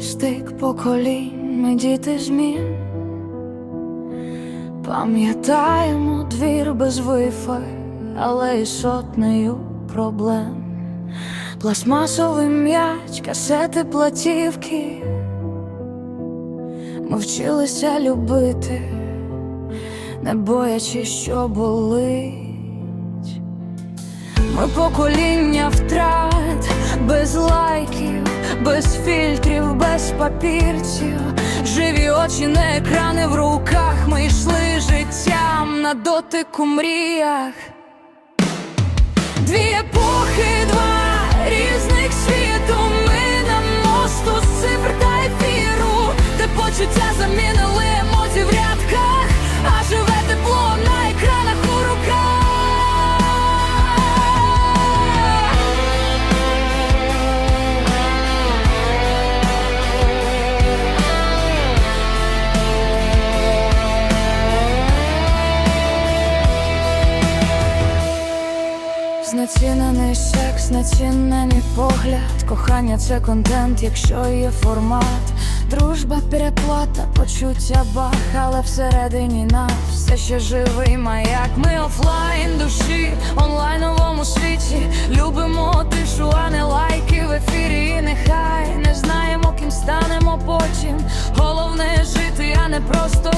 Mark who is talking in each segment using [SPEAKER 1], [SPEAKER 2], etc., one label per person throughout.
[SPEAKER 1] стик поколінь, ми діти змін. Пам'ятаємо двір без вифи, але й сотнею проблем. Пластмасовий м'яч, касети, платівки. Ми вчилися любити, не боячись, що болить. Ми покоління втрат, папірців. Живі очі, на екрани в руках. Ми йшли життям на дотику мріях. Знецінений секс, знецінений погляд. Кохання це контент, якщо є формат. Дружба переплата, почуття бах, але всередині нас все ще живий маяк. Ми офлайн душі, онлайновому світі. Любимо тишу, а не лайки в ефірі. І нехай не знаємо, ким станемо потім. Головне жити, а не просто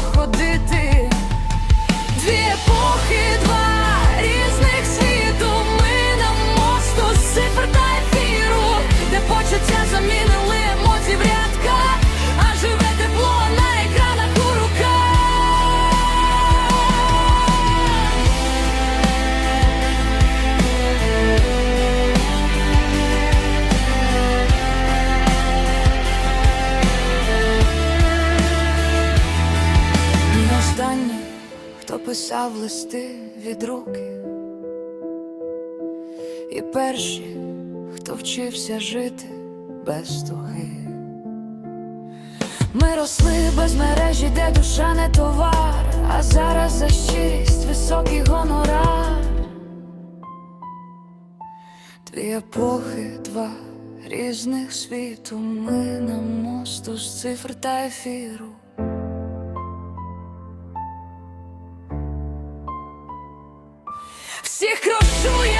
[SPEAKER 1] писав листи від руки, і перші, хто вчився жити без туги. Ми росли без мережі, де душа не товар, а зараз за щирість високий гонорар. Дві епохи, два різних світу. Ми на мосту з цифр та ефіру. Czuję